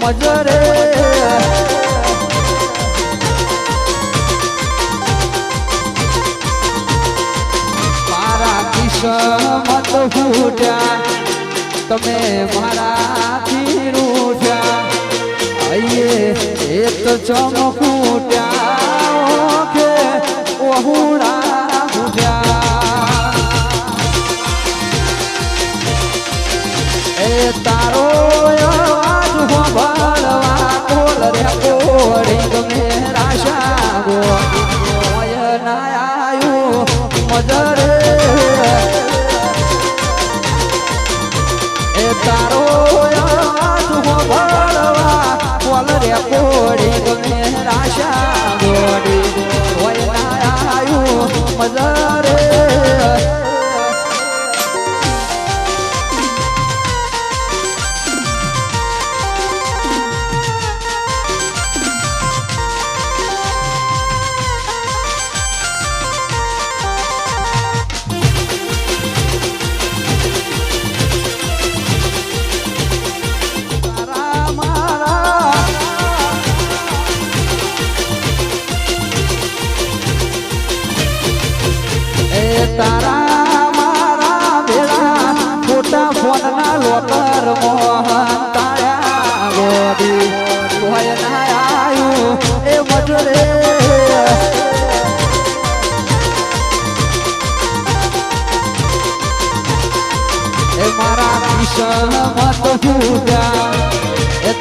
મજરે. મારા કિસ્મત ફૂટ્યા. તમે મારા રૂઠ્યા. અયે એ તો ચમકૂટ્યા मोरे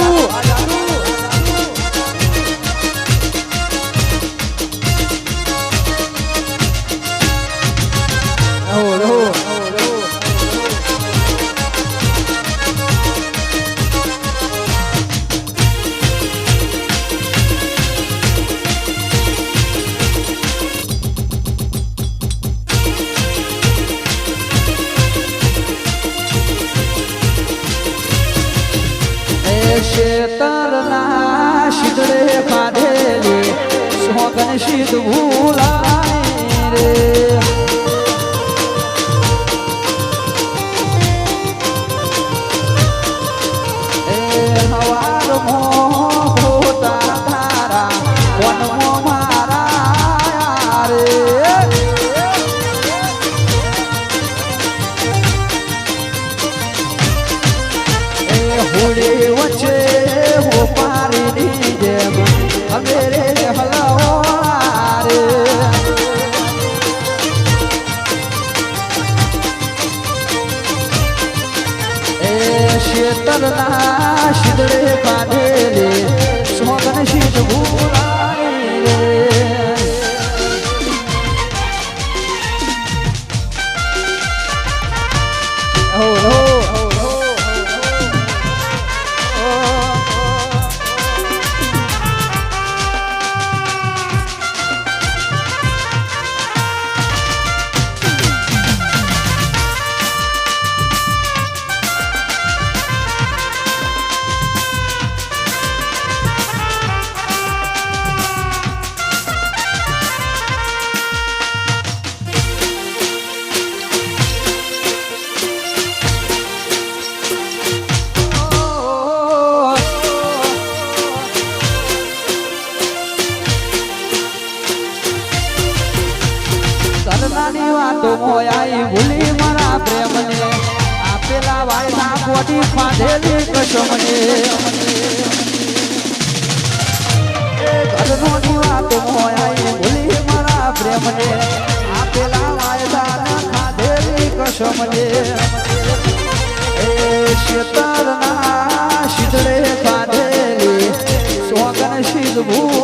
છું મુર્શિદ ભૂલાય રે. ઉડે વાતો ભૂલી મારા પ્રેમને. આપેલા વાયદા કોટી ફાંદેલી કશો મને ઘરનો વાતો મોયાઈ ભૂલી મારા પ્રેમને. આપેલા વાયદા ખાધેલી કશો મને એ શેતરના શીતળે ખાધેલી સોગન શીત ભૂલાઈ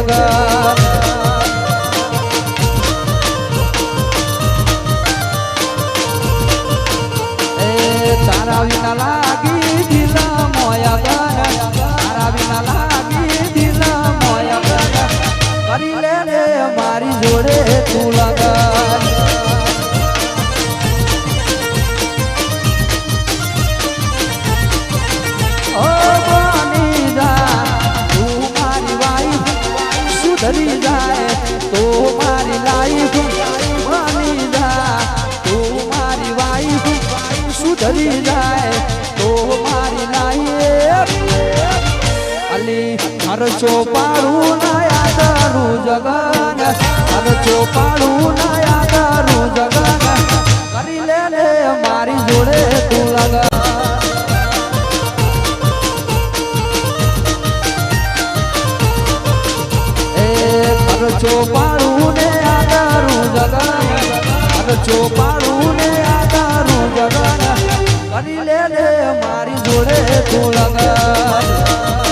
લગન એ તારા વિના લાગી દિલા મોયા લાગી લે મારી જોડે તું લગન સુધરી જાય તો મારી લાઈફ અલી ખર્ચો પાડું નયા તારું જગન ખર્ચો પાડું નયા તારું જગન કરી લે મારી જોડે તું લગન એ ને આધારું જગન ખર્ચો ને લે લે મારી જોડે તું લગન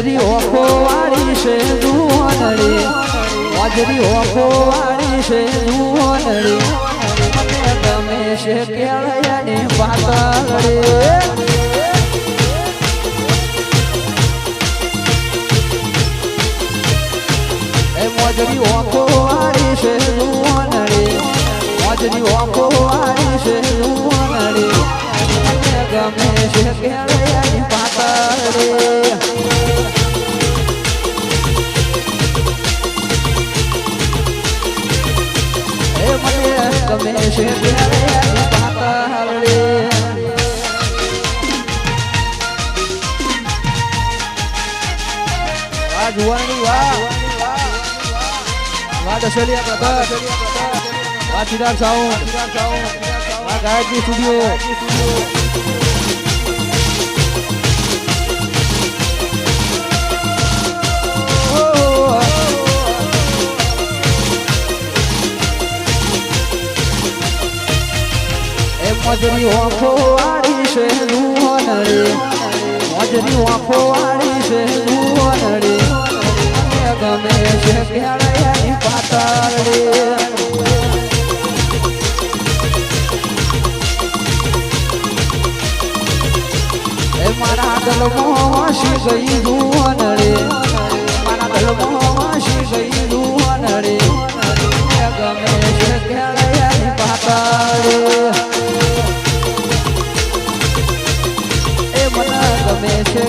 મોજરી ઓખો વાળી છે દુવનડી મોજરી ઓખો વાળી છે દુવનડી મને ગમે છે કેળયાની પાતળડી એ મોજરી ઓખો જુવાની વાહ વાહ દશેલિયા બ્રધર વાહ ચિરાગ સાઉન્ડ વાહ ગાયત્રી સ્ટુડિયો. મોજની ઓખો વાળી છે નુઓન રે મોજની ઓખો વાળી છે નુઓન રે મને ગમે છે કેળાયાની પાતાળ. રે એ મારા ગલમો ગઈ નુઓન રે મારા ગલમો વાસી ગઈ નુઓન રે ગમે છે કેળાયાની પાતાળ. veces